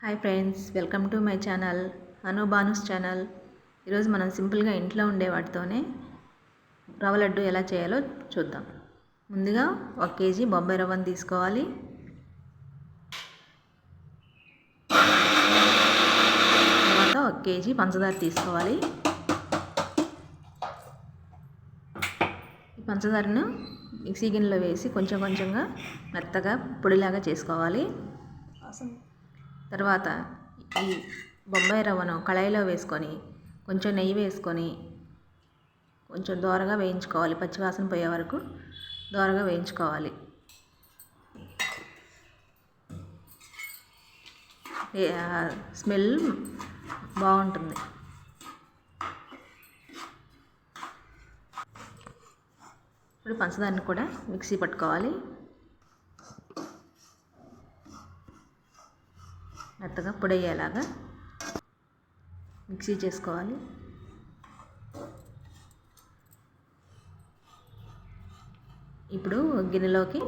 Hi friends welcome to my channel Anubhanus channel. ఈరోజు మనం సింపుల్గా ఇంట్లో ఉండే వాటితోనే రవ్వ లడ్డు ఎలా చేయాలో చూద్దాం. ముందుగా ఒక కేజీ బొంబాయి రవ్వను తీసుకోవాలి. తర్వాత ఒక కేజీ పంచదార తీసుకోవాలి. ఈ పంచదారను మిక్సీ గిన్నెలో వేసి కొంచెం కొంచెంగా మెత్తగా పొడిలాగా చేసుకోవాలి. తర్వాత ఈ బొంబాయి రవ్వను కళాయిలో వేసుకొని కొంచెం నెయ్యి వేసుకొని కొంచెం దోరగా వేయించుకోవాలి. పచ్చివాసన పోయే వరకు దోరగా వేయించుకోవాలి. స్మెల్ బాగుంటుంది. ఇప్పుడు పంచదారని కూడా మిక్సీ పట్టుకోవాలి. మెత్తగా పొడయ్యేలాగా మిక్సీ చేసుకోవాలి. ఇప్పుడు గిన్నెలోకి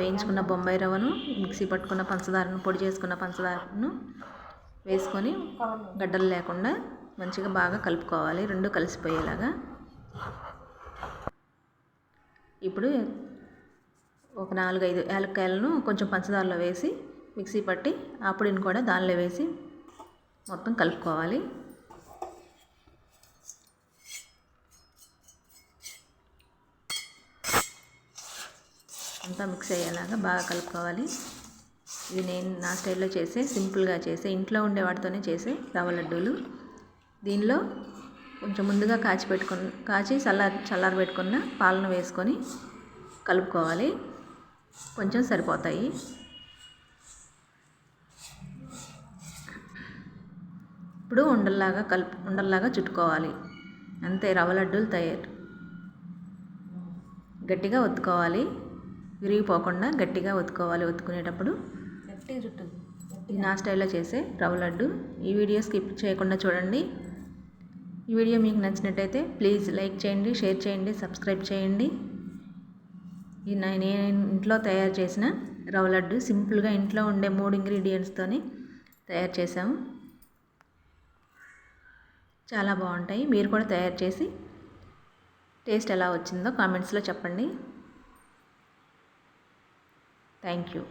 వేయించుకున్న బొంబాయి రవ్వను మిక్సీ పట్టుకున్న పంచదారను పొడి చేసుకున్న పంచదారను వేసుకొని గడ్డలు లేకుండా మంచిగా బాగా కలుపుకోవాలి. రెండు కలిసిపోయేలాగా. ఇప్పుడు ఒక నాలుగైదు యాలక్కాయలను కొంచెం పంచదారలో వేసి మిక్సీ పట్టి ఆ పొడిని కూడా దానిలో వేసి మొత్తం కలుపుకోవాలి. అంతా మిక్స్ అయ్యేలాగా బాగా కలుపుకోవాలి. ఇది నేను నా స్టైల్లో చేసే సింపుల్గా చేసే ఇంట్లో ఉండే వాటితోనే చేసే రవ్వ లడ్డూలు. దీనిలో కొంచెం ముందుగా కాచి పెట్టుకున్న కాచి చల్లారి చల్లారి పెట్టుకున్న పాలను వేసుకొని కలుపుకోవాలి. కొంచెం సరిపోతాయి. ఇప్పుడు ఉండల్లాగా కలుపు ఉండల్లాగా చుట్టుకోవాలి. అంతే రవ్వ లడ్డూలు తయారు. గట్టిగా ఒత్తుకోవాలి. విరిగిపోకుండా గట్టిగా ఒత్తుకోవాలి. ఒత్తుకునేటప్పుడు గట్టిగా చుట్టు నా స్టైల్లో చేసే రవ్వ లడ్డు. ఈ వీడియో స్కిప్ చేయకుండా చూడండి. ఈ వీడియో మీకు నచ్చినట్టయితే ప్లీజ్ లైక్ చేయండి షేర్ చేయండి సబ్స్క్రైబ్ చేయండి. ఇది నేను ఇంట్లో తయారు చేసిన రవ్వ లడ్డు సింపుల్గా ఇంట్లో ఉండే మూడు ఇంగ్రీడియంట్స్తోని తయారు చేసాము చాలా బాగుంటాయి. మీరు కూడా తయారు చేసి టేస్ట్ ఎలా వచ్చిందో కామెంట్స్లో చెప్పండి. Thank you.